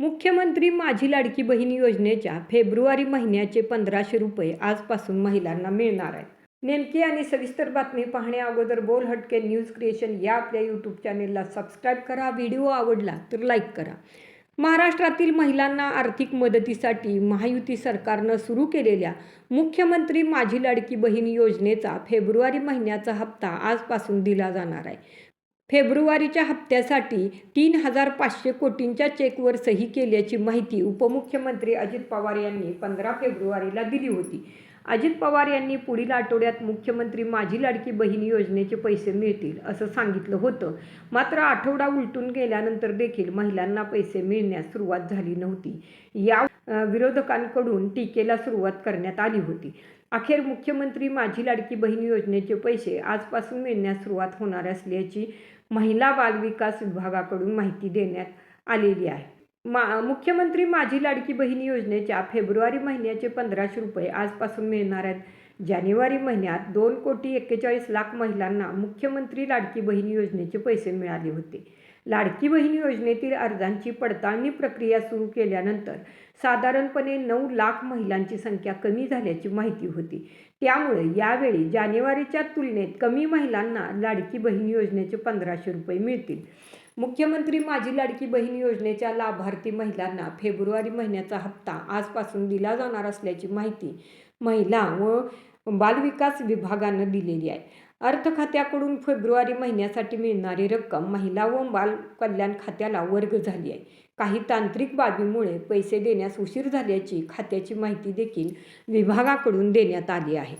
मुख्यमंत्री माझी लाडकी बहीण योजनेच्या फेब्रुवारी महिन्याचे पंधराशे रुपये आजपासून महिलांना मिळणार आहेत. नेमकी आणि सविस्तर बातमी पाहण्या अगोदर बोल हटके न्यूज क्रिएशन या आपल्या यूट्यूब चॅनेलला सबस्क्राईब करा. व्हिडिओ आवडला तर लाईक करा. महाराष्ट्रातील महिलांना आर्थिक मदतीसाठी महायुती सरकारनं सुरू केलेल्या मुख्यमंत्री माझी लाडकी बहीण योजनेचा फेब्रुवारी महिन्याचा हप्ता आजपासून दिला जाणार आहे. फेब्रुवारीच्या हप्त्यासाठी तीन हजार पाचशे कोटींच्या चेकवर सही केल्याची माहिती उपमुख्यमंत्री अजित पवार यांनी पंधरा फेब्रुवारीला दिली होती. अजित पवार यांनी पुढील आठवड्यात मुख्यमंत्री माझी लाडकी बहीण योजनेचे पैसे मिळतील असं सांगितलं होतं. मात्र आठवडा उलटून गेल्यानंतर देखील महिलांना पैसे मिळण्यास सुरुवात झाली नव्हती. या विरोधकांकडून टीकेला सुरुवात करण्यात आली होती. अखेर मुख्यमंत्री माझी लाडकी बहीण योजनेचे पैसे आजपासून मिळण्यास सुरुवात होणार असल्याची महिला बालविकास विभागाकडून माहिती देण्यात आलेली आहे. मा मुख्यमंत्री माझी लाडकी बहीण योजनेच्या फेब्रुवारी महिन्याचे पंधराशे रुपये आजपासून मिळणार आहेत. जानेवारी महिन्यात दोन कोटी एक्केचाळीस लाख महिलांना मुख्यमंत्री लाडकी बहीण योजनेचे पैसे मिळाले होते. लाडकी बहीण योजनेतील अर्जांची पडताळणी प्रक्रिया सुरू केल्यानंतर साधारणपणे नऊ लाख महिलांची संख्या कमी झाल्याची माहिती होती. त्यामुळे यावेळी जानेवारीच्या तुलनेत कमी महिलांना लाडकी बहीण योजनेचे पंधराशे रुपये मिळतील. मुख्यमंत्री माझी लाडकी बहीण योजनेच्या लाभार्थी महिलांना फेब्रुवारी महिन्याचा हप्ता आजपासून दिला जाणार असल्याची माहिती महिला व बालविकास विभागानं दिलेली आहे. अर्थ खात्याकडून फेब्रुवारी महिन्यासाठी मिळणारी रक्कम महिला व बाल कल्याण खात्याला वर्ग झाली आहे. काही तांत्रिक बाबीमुळे पैसे देण्यास उशीर झाल्याची खात्याची माहिती देखील विभागाकडून देण्यात आली आहे.